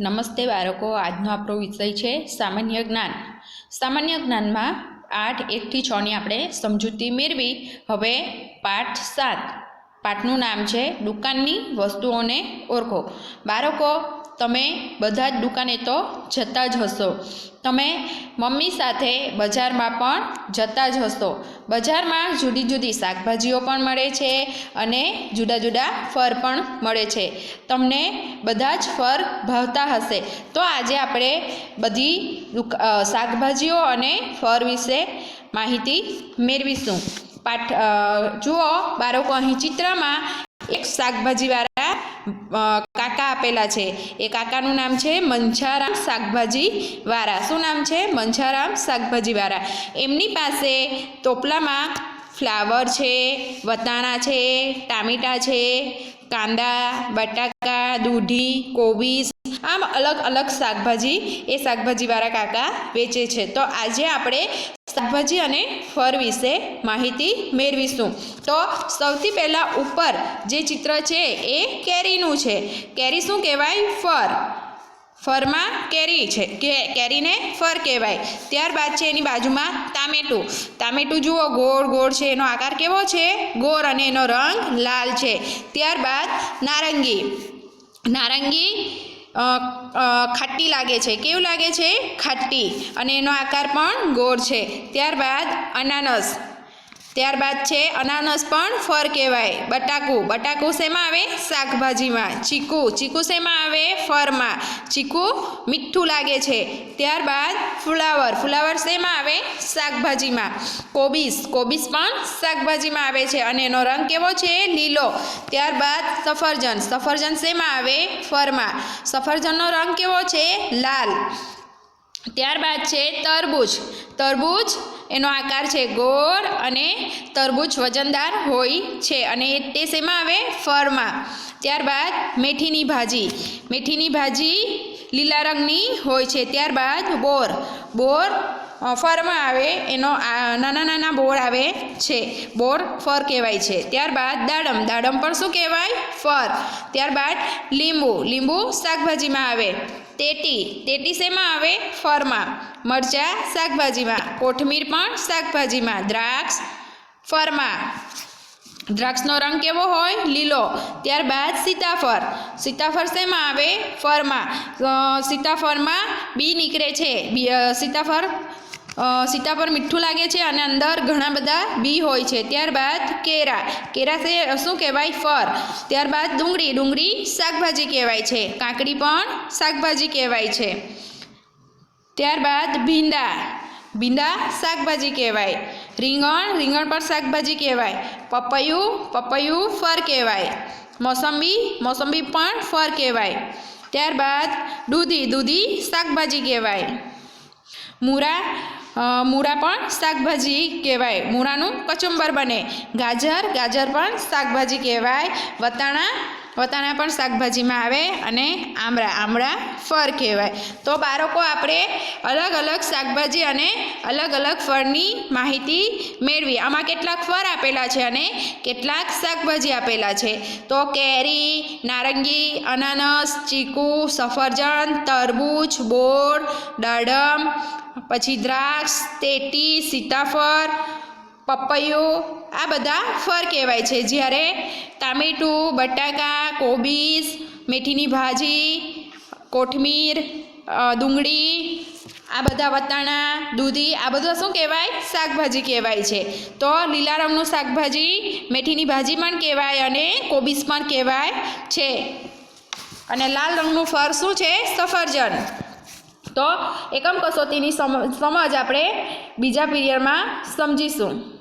નમસ્તે બાળકો, આજનો આપણો વિષય છે સામાન્ય જ્ઞાન. સામાન્ય જ્ઞાનમાં આઠ એકથી છની આપણે સમજૂતી મેળવી. હવે પાઠ સાત. પાઠનું નામ છે દુકાનની વસ્તુઓને ઓળખો. બાળકો તમે બધા જ દુકાને તો જતા જ હશો. તમે મમ્મી સાથે બજારમાં પણ જતા જ હશો. બજારમાં જુદી જુદી શાકભાજીઓ પણ મળે છે અને જુદા જુદા ફળ પણ મળે છે. તમને બધા જ ફળ ભાવતા હશે. તો આજે આપણે બધી શાકભાજીઓ અને ફળ વિશે માહિતી મેળવીશું. પાઠ જુઓ બાળકો અહીં ચિત્રમાં એક શાકભાજીવાળા કાકા આપેલા છે. એ કાકાનું નામ છે મંછારામ શાકભાજી વારા શું નામ છે? મંછારામ શાકભાજીવાળા એમની પાસે ટોપલામાં ફ્લાવર છે, વટાણા છે, ટામેટાં છે, કાંદા, બટાકા, દૂધી, કોબીજ, આમ અલગ અલગ શાકભાજી એ શાકભાજીવાળા કાકા વેચે છે. તો આજે આપણે શાકભાજી અને ફળ વિશે માહિતી મેળવીશું. તો સૌથી પહેલાં ઉપર જે ચિત્ર છે એ કેરીનું છે. કેરી શું કહેવાય? ફળ. ફરમાં કેરી છે, કે કેરીને ફર કહેવાય. ત્યારબાદ છે એની બાજુમાં ટામેટું. ટામેટું જુઓ, ગોળ ગોળ છે, એનો આકાર કેવો છે? ગોળ અને એનો રંગ લાલ છે. ત્યારબાદ નારંગી. નારંગી ખાટી લાગે છે. કેવું લાગે છે? ખાટી. અને એનો આકાર પણ ગોળ છે. ત્યારબાદ અનાનસ. ત્યારબાદ છે અનાનસ પણ ફર કહેવાય. બટાકું. બટાકું શેમાં આવે? શાકભાજીમાં. ચીકુ. ચીકુ શેમાં આવે? ફરમાં. ચીકુ મીઠું લાગે છે. ત્યારબાદ ફુલાવર. ફુલાવર શેમાં આવે? શાકભાજીમાં. કોબીસ. કોબીસ પણ શાકભાજીમાં આવે છે અને એનો રંગ કેવો છે? લીલો. ત્યારબાદ સફરજન. સફરજન શેમાં આવે? ફરમાં. સફરજનનો રંગ કેવો છે? લાલ. ત્યારબાદ છે તરબૂચ. તરબૂચ એનો આકાર છે ગોળ અને તરબૂચ વજનદાર હોય છે. અને તે શેમાં આવે ફળમાં ત્યારબાદ મેથીની ભાજી. મેથીની ભાજી લીલા રંગની હોય છે. ત્યારબાદ બોર. બોર ફરમાં આવે એનો નાના નાના બોર આવે છે. બોર ફર કહેવાય છે. ત્યારબાદ દાડમ. દાડમ પણ શું કહેવાય? ફર. ત્યારબાદ લીંબુ. લીંબુ શાકભાજીમાં આવે. તેટી તેટી શેમાં આવે? ફરમાં. મરચાં શાકભાજીમાં. કોથમીર પણ શાકભાજીમાં. દ્રાક્ષ ફરમાં. દ્રાક્ષનો રંગ કેવો હોય? લીલો. ત્યારબાદ સીતાફળ. સીતાફળ શેમાં આવે? ફળમાં સીતાફળમાં બી નીકળે છે. સીતાફળ અ, પર મીઠું લાગે છે અને અંદર ઘણા બધા બી હોય છે. ત્યારબાદ કેરા. કેરા છે શું કહેવાય? ફર. ત્યારબાદ ડુંગળી. ડુંગળી શાકભાજી કહેવાય છે. કાકડી પણ શાકભાજી કહેવાય છે. ત્યારબાદ ભીંડા. ભીંડા શાકભાજી કહેવાય. રીંગણ. રીંગણ પણ શાકભાજી કહેવાય. પપૈયું. પપૈયું ફર કહેવાય. મોસંબી. મોસંબી પણ ફર કહેવાય. ત્યારબાદ દૂધી. દૂધી શાકભાજી કહેવાય. મૂળા મૂળા પણ શાકભાજી કહેવાય. મૂળાનું કચુંબર બને. ગાજર ગાજર પણ શાકભાજી કહેવાય. વટાણા વટાણા પણ શાકભાજીમાં આવે અને આમળા આમળા ફળ કહેવાય. તો બાળકો, આપણે અલગ અલગ શાકભાજી અને અલગ અલગ ફળની માહિતી મેળવી. આમાં કેટલાક ફળ આપેલા છે અને કેટલાક શાકભાજી આપેલા છે. તો કેરી, નારંગી, અનાનસ, ચીકુ, સફરજન, તરબૂચ, બોર, દાડમ, પછી દ્રાક્ષ, તેટી, સીતાફળ પપૈયું, આ બધા ફળ કહેવાય છે. જ્યારે ટામેટું, બટાકા કોબીસ મેથીની ભાજી, કોથમીર ડુંગળી, આ બધા વટાણા, દૂધી, આ બધું શું કહેવાય? શાકભાજી કહેવાય છે. તો લીલા રંગનું શાકભાજી, મેથીની ભાજી પણ કહેવાય અને કોબીસ પણ કહેવાય છે. અને લાલ રંગનું ફળ શું છે? સફરજન. તો એકમ કસોટીની સમ સમજ આપણે બીજા પીરિયડમાં સમજીશું.